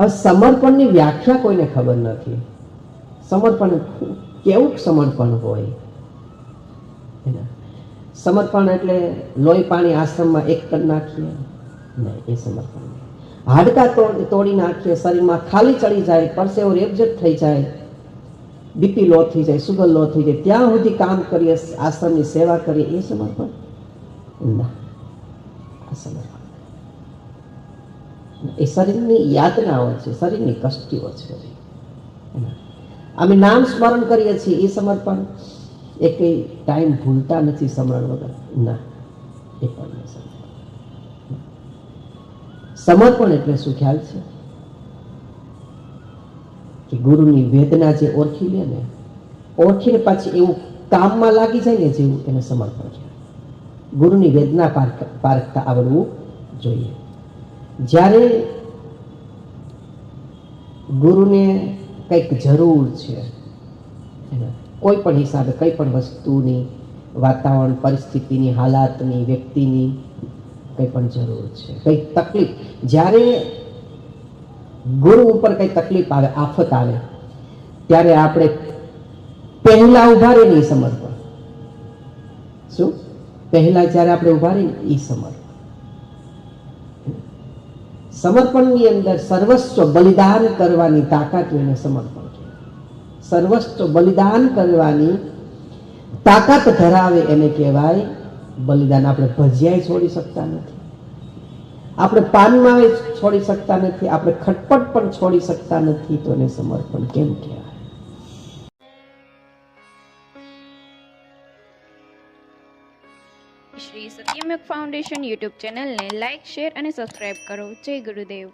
હવે સમર્પણની વ્યાખ્યા કોઈને ખબર નથી. સમર્પણ કેવું સમર્પણ હોય? એના. સમર્પણ એટલે લોહી પાણી આશ્રમમાં એક કરી નાખીએ. નહીં એ સમર્પણ હાડકા તોડ નાખીએ, શરીરમાં ખાલી ચડી જાય, પરસેવો રેબઝેટ થઈ જાય, બીપી લો થઈ જાય, સુગર લો થઈ જાય, ત્યાં સુધી કામ કરીએ, આશ્રમની સેવા કરીએ, એ સમર્પણ? ના, આ સમર્પણ. એ શરીરની યાતનાઓ છે, શરીરની કષ્ટીઓ છે. અમે નામ સ્મરણ કરીએ છીએ એ સમર્પણ. એ કંઈ ટાઈમ ભૂલતા નથી સમરણ વગર. ના, એ પણ સમર્પણ. એટલે શું ખ્યાલ છે? કે ગુરુની વેદના જે ઓળખી લે ને, ઓળખીને પાછી એવું કામમાં લાગી જાય ને જેવું એને સમર્પણ કહેવાય ગુરુની વેદના પારખ- પારખતા આવડવું જોઈએ. જ્યારે ગુરુને કંઈક જરૂર છે કોઈ પણ હિસાબે, કંઈ પણ વસ્તુની, વાતાવરણ, પરિસ્થિતિની, હાલાતની, વ્યક્તિની કંઈ પણ જરૂર છે, કંઈક તકલીફ. જ્યારે ગુરુ ઉપર કંઈ તકલીફ આવે, આફત આવે, ત્યારે આપણે પહેલા ઊભા રહીને ઈ સમર્પણ. શું? પહેલા જ્યારે આપણે ઊભા રહીને એ સમર્પણ. સમર્પણની અંદર સર્વસ્વ બલિદાન કરવાની તાકાત એને સમર્પણ છે સર્વસ્વ બલિદાન કરવાની તાકાત ધરાવે એને કહેવાય બલિદાન. આપણે ભજીયાય છોડી શકતા નથી. આપણે પાનમાં છોડી શકતા નથી. આપણે ખટપટ પણ છોડી શકતા નથી. તો એને સમર્પણ કેમ કહેવાય? શ્રી સત્યમયુગ ફાઉન્ડેશન યુટ્યુબ ચેનલને લાઇક શેર અને સબસ્ક્રાઇબ કરો. જય ગુરુદેવ.